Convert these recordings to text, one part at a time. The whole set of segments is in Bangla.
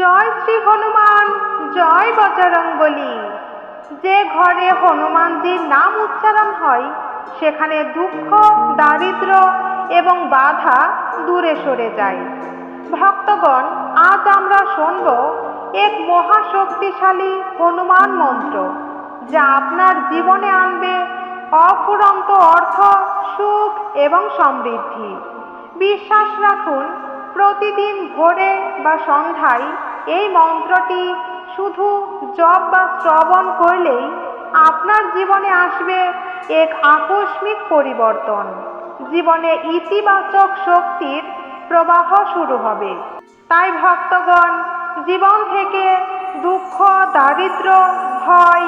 জয় শ্রী হনুমান, জয় বজরঙ্গলী যে ঘরে হনুমানজির নাম উচ্চারণ হয়, সেখানে দুঃখ, দারিদ্র এবং বাধা দূরে সরে যায়। ভক্তগণ, আজ আমরা শুনব এক মহাশক্তিশালী হনুমান মন্ত্র, যা আপনার জীবনে আনবে অফুরন্ত অর্থ, সুখ এবং সমৃদ্ধি। বিশ্বাস রাখুন, প্রতিদিন ভোরে বা সন্ধ্যায় এই মন্ত্রটি শুধু জপ বা শ্রবণ করলেই আপনার জীবনে আসবে এক আকস্মিক পরিবর্তন। জীবনে ইতিবাচক শক্তির প্রবাহ শুরু হবে। তাই ভক্তগণ, জীবন থেকে দুঃখ, দারিদ্র, ভয়,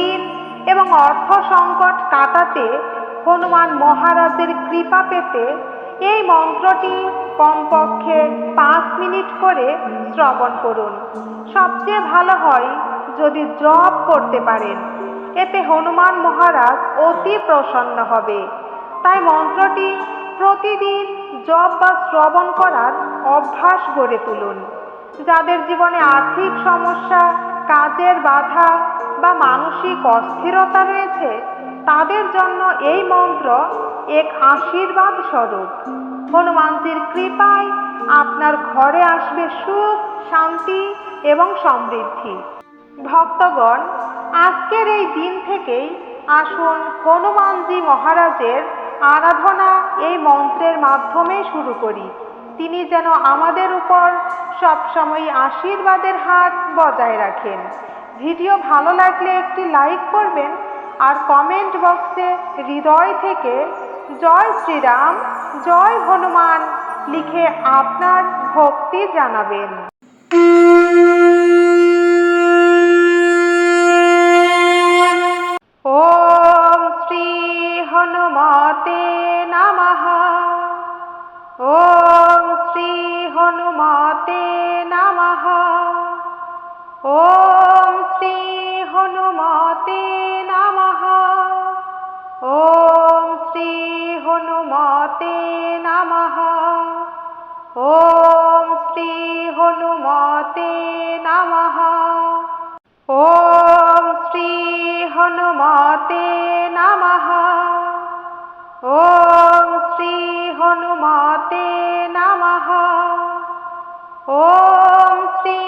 ঋণ এবং অর্থ সংকট কাটাতে হনুমান মহারাজের কৃপা পেতে এই মন্ত্রটি কমপক্ষে পাঁচ মিনিট করে শ্রবণ করুন। সবচেয়ে ভালো হয় যদি জপ করতে পারেন। এতে হনুমান মহারাজ অতি প্রসন্ন হবে। তাই মন্ত্রটি প্রতিদিন জপ বা শ্রবণ করার অভ্যাস গড়ে তুলুন। যাদের জীবনে আর্থিক সমস্যা, কাজের বাধা বা মানসিক অস্থিরতা রয়েছে, তাদের জন্য এই মন্ত্র এক আশীর্বাদ স্বরূপ। হনুমানজির কৃপায় আপনার ঘরে আসবে সুখ, শান্তি এবং সমৃদ্ধি। ভক্তগণ, আজকের এই দিন থেকেই আসুন হনুমানজি মহারাজের আরাধনা এই মন্ত্রের মাধ্যমে শুরু করি। তিনি যেন আমাদের উপর সবসময় আশীর্বাদের হাত বজায় রাখেন। ভিডিও ভালো লাগলে একটি লাইক করবেন আর কমেন্ট বক্সে হৃদয় থেকে জয় শ্রীরাম জয় হনুমান লিখে আপনার ভক্তি জানাবেন। হনুমতে নমঃ। ওম শ্রী হনুমতে নমঃ। ওম শ্রী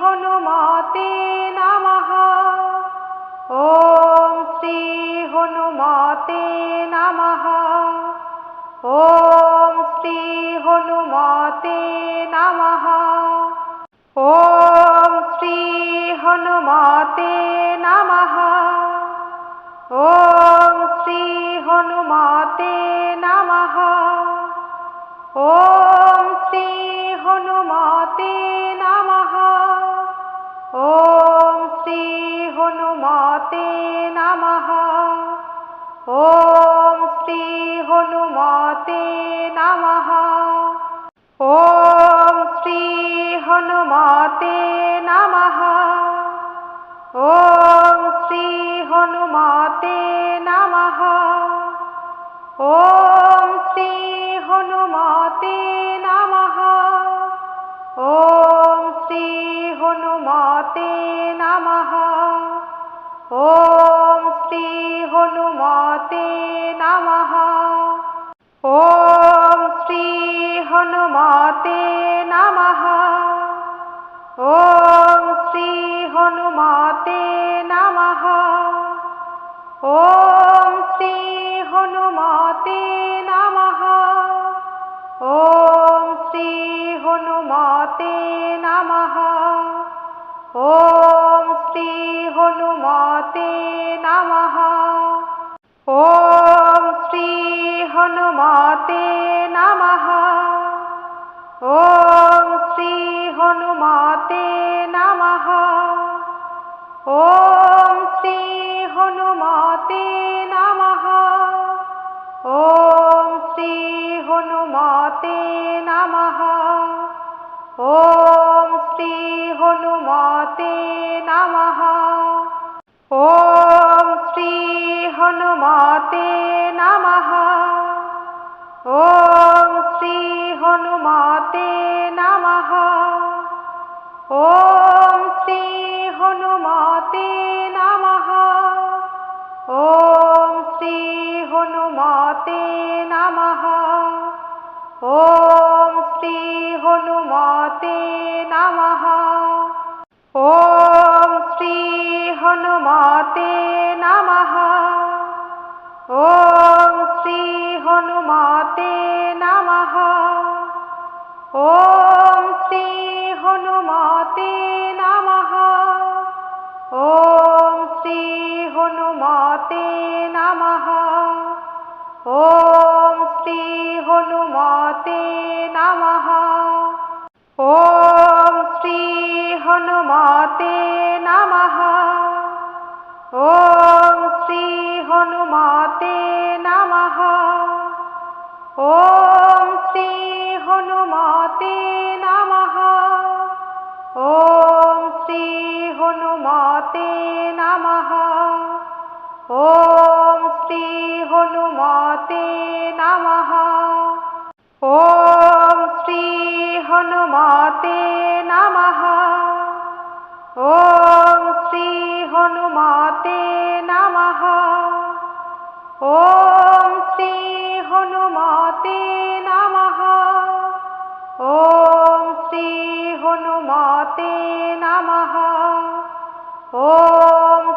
হনুমতে নমঃ। ওম শ্রী হনুমতে নমঃ। ওম শ্রী হনুমতে নমঃ। ওম শ্রী হনুমতে নমঃ। ॐ श्रीहनुमते नमः ॐ श्रीहनुमते नमः ॐ श्रीहनुमते नमः ॐ श्रीहनुमते नमः ॐ श्रीहनुमते नमः ॐ হনুমতে নমঃ ওম শ্রী হনুমতে নমঃ ওম শ্রী হনুমতে নমঃ ওম শ্রী হনুমতে নমঃ হনুমতে নমঃ ওম শ্রী হনুমতে নমঃ ওম শ্রী হনুমতে নমঃ ওম শ্রী হনুমতে নমঃ ওম শ্রী হনুমতে নমঃ ওম শ্রী হনুমতে নমঃ ஓ ॐ श्री हनुमते नमः ॐ श्री हनुमते नमः ॐ श्री हनुमते नमः ॐ श्री हनुमते नमः ॐ ভগবতে নমঃ। ও শ্রী হনুমতে নমঃ। ও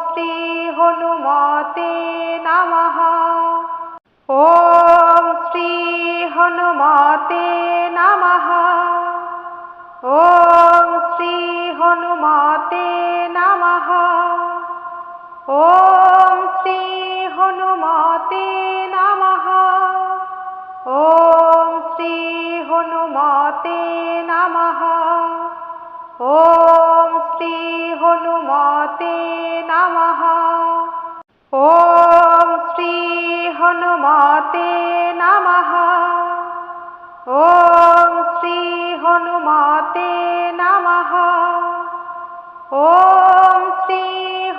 শ্রী হনুমতে নমঃ। ও শ্রী হনুমতে নমঃ। ও শ্রী হনুমতে নমঃ। ও শ্রী হনুমতে ভগবতে নম ও শ্রী হনুমতে নম ও শ্রী হনুমতে নম ও শ্রী হনুমতে নম ও শ্রী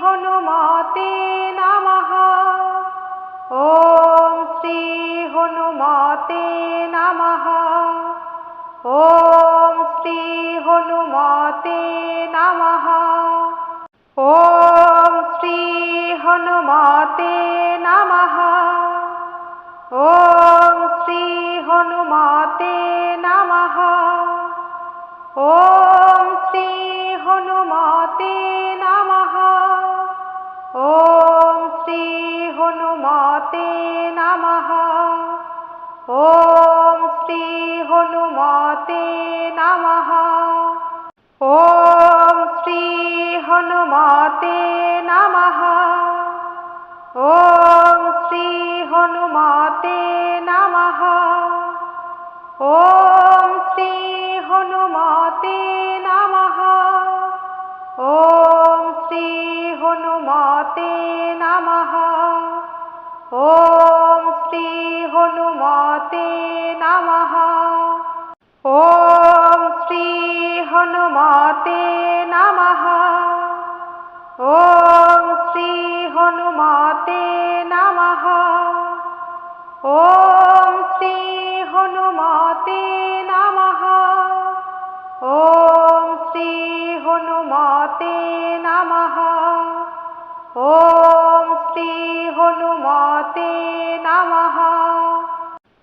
হনুমতে নম ও শ্রী হনুমতে নম ॐ श्री हनुमते नमः ॐ श्री हनुमते नमः ॐ श्री हनुमते नमः ॐ श्री हनुमते नमः ॐ श्री हनुमते नमः ॐ श्री हनुमते नमः ॐ श्री हनुमते नमः ॐ श्री हनुमते नमः ॐ श्री हनुमते नमः ॐ श्री हनुमते नमः ॐ श्री हनुमते नमः ॐ श्री हनुमते नमः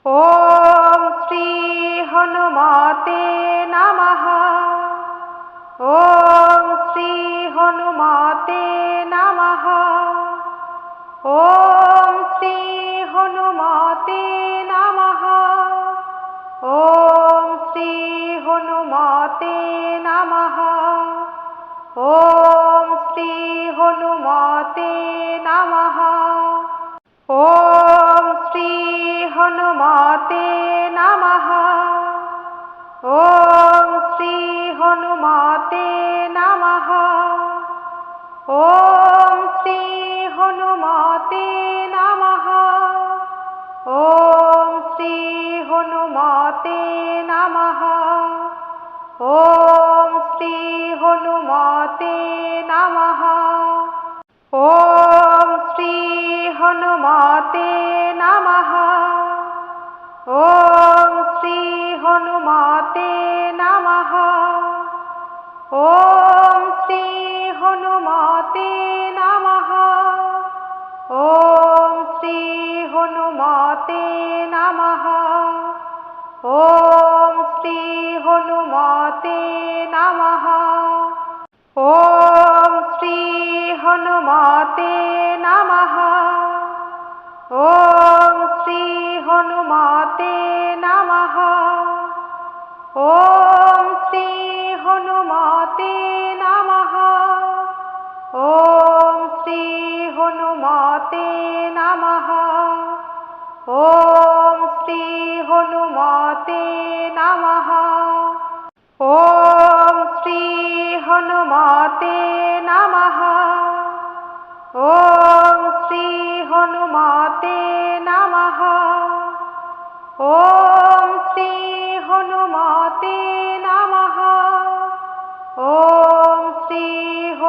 ॐ श्री हनुमते नमः ॐ श्री हनुमते नमः ॐ श्री हनुमते नमः ॐ श्री हनुमते नमः ॐ श्री ভগবতে নম ও শ্রী হনুমতে নম ও শ্রী হনুমতে নম ও শ্রী হনুমতে নম ও শ্রী হনুমতে নম ও শ্রী হনুমতে ভগবতে নমঃ। ওম শ্রী হনুমতে নমঃ। ওম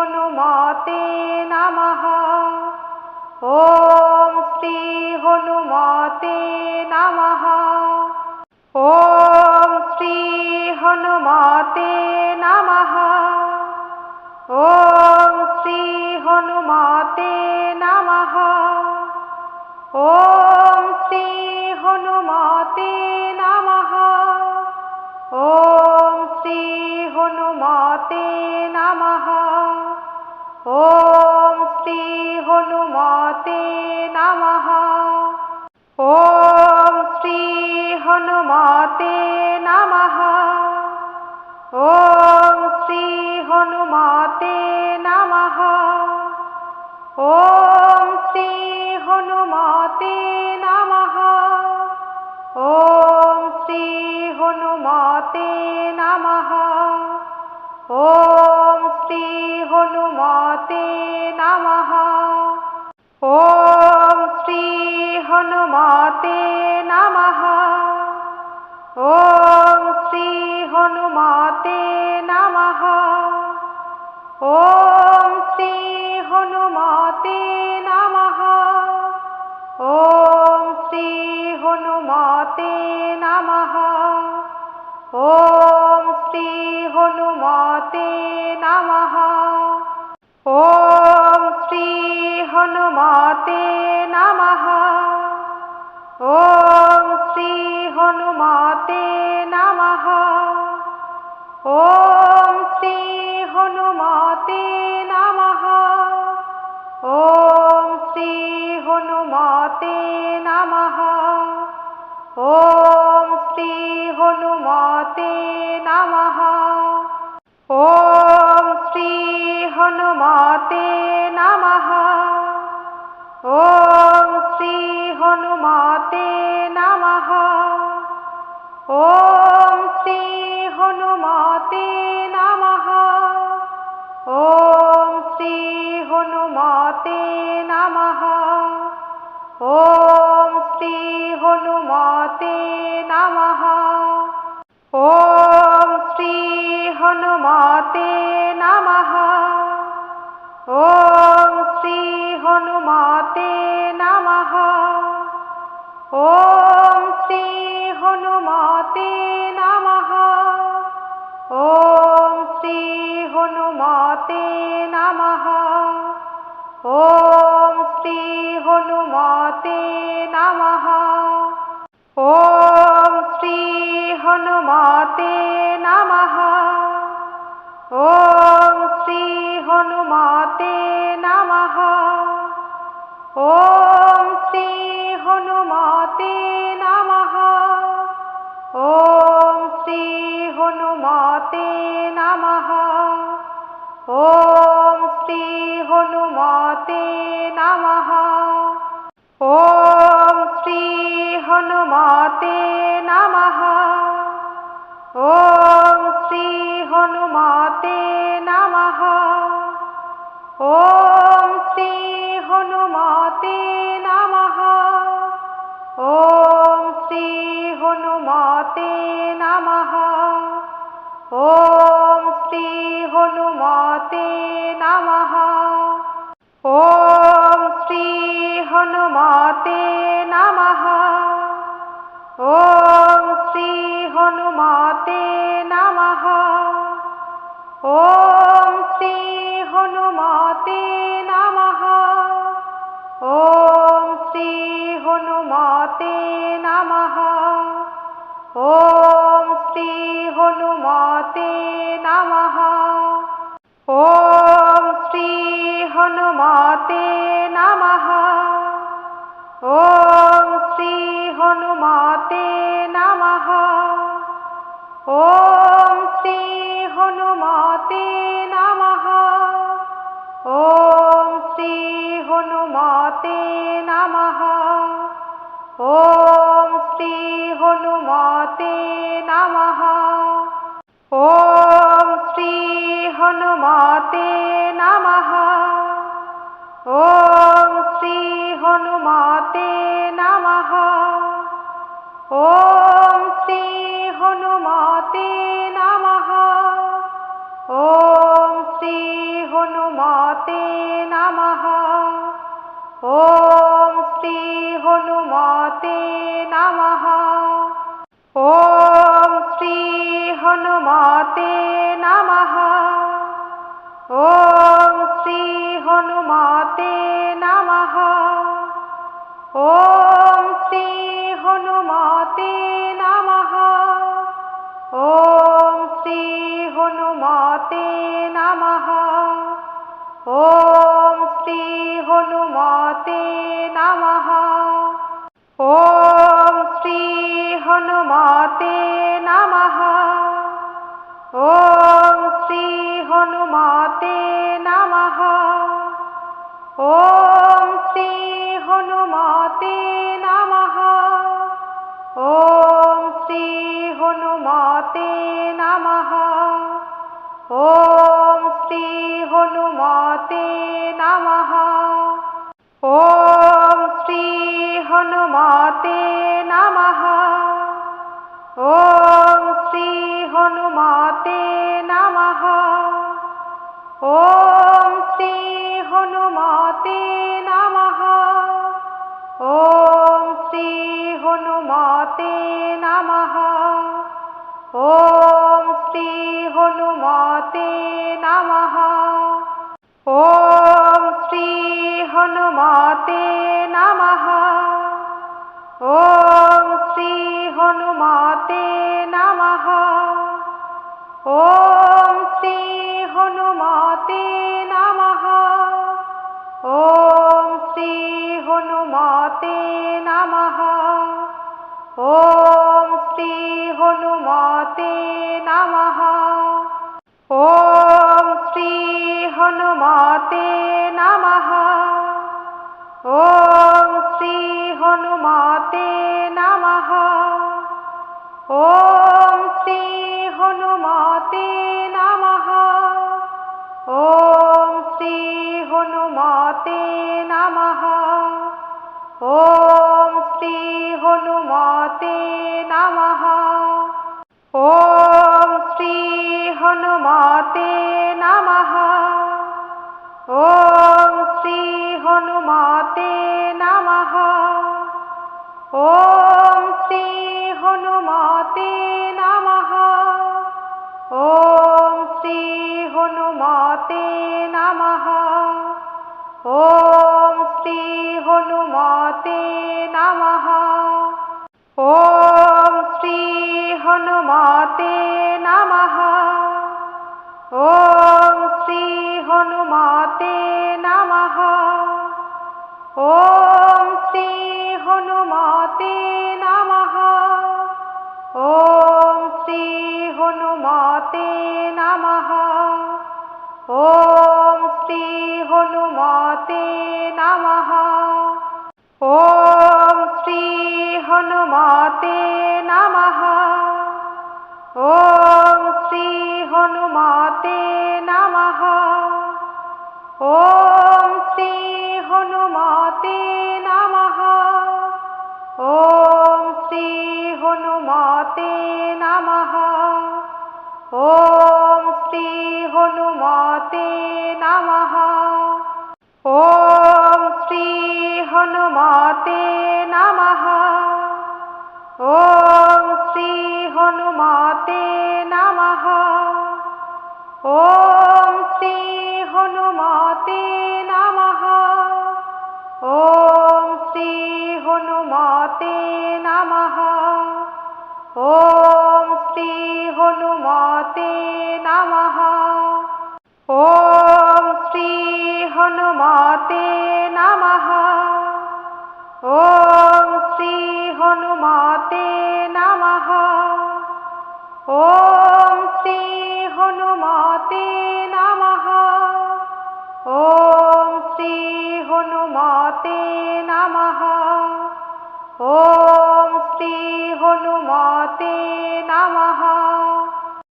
हनुमते नमः। ॐ ॐ श्री हनुमते नमः ॐ श्री हनुमते नमः ॐ श्री हनुमते नमः ॐ श्री हनुमते नमः ॐ श्री हनुमते नमः ॐ श्री हनुमते नमः ॐ श्री हनुमते नमः ॐ श्री हनुमते नमः ॐ श्री हनुमते नमः ॐ श्री हनुमते नमः ॐ श्री हनुमते नमः ॐ श्री श्रीहनुमते नमः ॐ श्री श्रीहनुमते नमः ॐ श्री श्रीहनुमते नमः ॐ श्री श्रीहनुमते नमः ॐ ॐ श्री हनुमते नमः ॐ श्री हनुमते नमः ॐ श्री हनुमते नमः ॐ श्री हनुमते नमः ॐ श्री हनुमते नमः ॐ ते नमः। ॐ श्रीहनुमते ॐ श्रीहनुमते नमः ॐ श्रीहनुमते नमः ॐ श्रीहनुमते नमः ॐ श्रीहनुमते नमः ॐ श्रीहनुमते नमः ॐ श्री ভগবতে নম ও শ্রী হনুমতে নম ও শ্রী হনুমতে নম ও শ্রী হনুমতে নম ও শ্রী হনুমতে নম ও শ্রী হনুমতে ভগবতে নমঃ ওম শ্রী হনুমতে নমঃ ওম শ্রী হনুমতে নমঃ ওম শ্রী হনুমতে নমঃ ওম শ্রী হনুমতে নমঃ ওম শ্রী হনুমতে ভগবতে নম ও শ্রী হনুমতে নম ও শ্রী হনুমতে নম ও শ্রী হনুমতে নম ও শ্রী হনুমতে নম ও শ্রী হনুমতে নমঃ ॐ श्री श्रीहनुमते नमः ॐ श्री श्रीहनुमते नमः ॐ श्री श्रीहनुमते नमः ॐ श्री श्रीहनुमते नमः ॐ श्री श्रीहनुमते नमः ॐ হনুমতে নমঃ। ওম শ্রী হনুমতে নমঃ। ওম শ্রী হনুমতে নমঃ। ওম শ্রী হনুমতে নমঃ। ওম শ্রী হনুমতে নমঃ। ওম শ্রী হনুমতে ॐ श्री हनुमते नमः ॐ श्री हनुमते नमः ॐ श्री हनुमते नमः ॐ